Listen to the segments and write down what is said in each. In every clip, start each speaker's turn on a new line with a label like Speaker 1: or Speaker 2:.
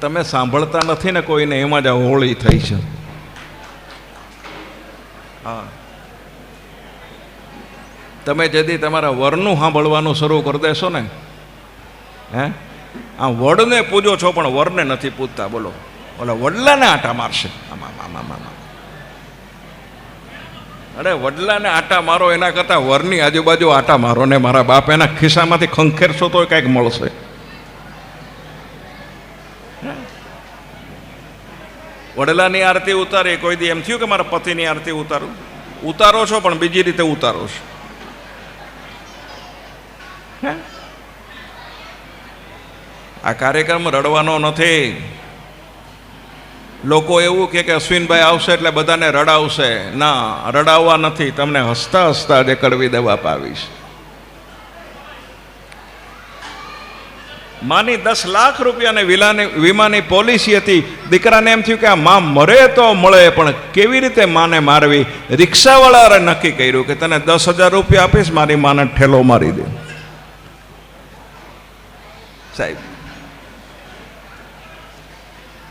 Speaker 1: તમે સાંભળતા નથી ને કોઈને, એમાં જ હોળી થઈ છે. હા. તમે જેથી તમારા વરનું સાંભળવાનું શરૂ કરી દેશો ને, હે? આ વડને પૂજો છો પણ વરને નથી પૂજતા, બોલો. ઓલા વડલાને આટા મારશે. આમાં આમાં આમાં અરે વડલાને આટા મારો એના કરતાં વરની આજુબાજુ આટા મારો ને મારા બાપ એના ખિસ્સામાંથી ખંખેરશો તો કાંઈક મળશે. વડલાની આરતી ઉતારી, કોઈ દી એમ થયું કે મારા પતિની આરતી ઉતારું? ઉતારો છો, પણ બીજી રીતે ઉતારો છો? આ કાર્યક્રમ રડવાનો નથી. લોકો એવું કે અશ્વિનભાઈ આવશે એટલે બધાને રડાવશે. ના, રડાવવા નથી. તમને હસતા હસતા જે કડવી દવા પાવીશ. માની દસ લાખ રૂપિયાની વિલાની વીમાની પોલિસી હતી. દીકરાને એમ થયું કે આ માં મરે તો મળે, પણ કેવી રીતે માને મારવી? રિક્ષાવાળાએ નક્કી કર્યું કે તને દસ હજાર રૂપિયા આપીશ, મારી માને ઠેલો મારી દે. સાહેબ,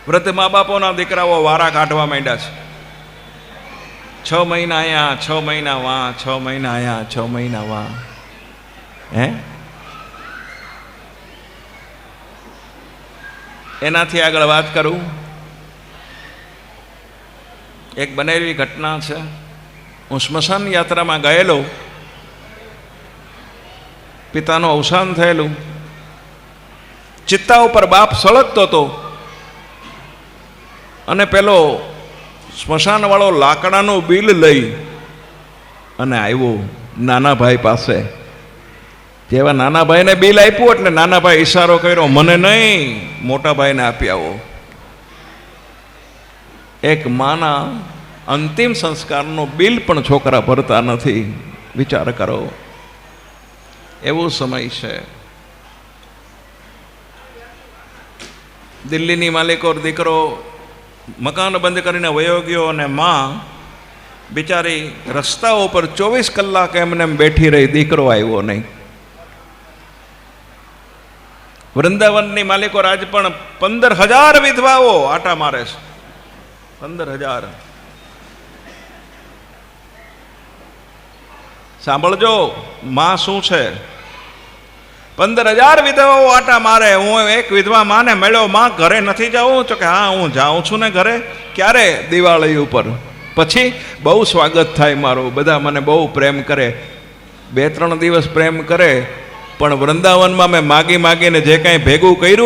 Speaker 1: વ્રત મા બાપોના દીકરાઓ વારા કાઢવા માંડ્યા છે. છ મહિના અહીંયા છ મહિના વાં, છ મહિના અહીંયા છ મહિના વાં. હે? એનાથી આગળ વાત કરું? એક બનેલી ઘટના છે. હું સ્મશાન યાત્રામાં ગયેલો. પિતાનું અવસાન થયેલું. ચિત્તા ઉપર બાપ સળગતો હતો. અને પેલો સ્મશાનવાળો લાકડાનું બિલ લઈ અને આવ્યો નાના ભાઈ પાસે. જેવા નાના ભાઈને બિલ આપ્યું એટલે નાના ભાઈ ઈશારો કર્યો, મને નહીં મોટા ભાઈને આપી આવો. એક માના અંતિમ સંસ્કારનો બિલ પણ છોકરા ભરતા નથી. વિચાર કરો. એવો સમય છે. દિલ્હીની માલિકો દીકરો મકાન બંધ કરીને વયો ગયો અને માં બિચારી રસ્તાઓ પર ચોવીસ કલાક એમને એમ બેઠી રહી, દીકરો આવ્યો નહીં. વૃંદાવનની માલિકો રાજ પણ પંદર હજાર વિધવાઓ આટા મારે છે. પંદર હજાર સાંભળજો, માં શું છે? પંદર હજાર વિધવાઓ આટા મારે, હું એક વિધવા માને મળ્યો, માં ઘરે નથી જાઉં તો કે હા, હું જાઉં છું ને ઘરે. ક્યારે? દિવાળી ઉપર. પછી બહુ સ્વાગત થાય મારું. બધા મને બહુ પ્રેમ કરે. બે ત્રણ દિવસ પ્રેમ કરે. પણ વૃંદાવનમાં મેં માગી માગીને જે કાંઈ ભેગું કર્યું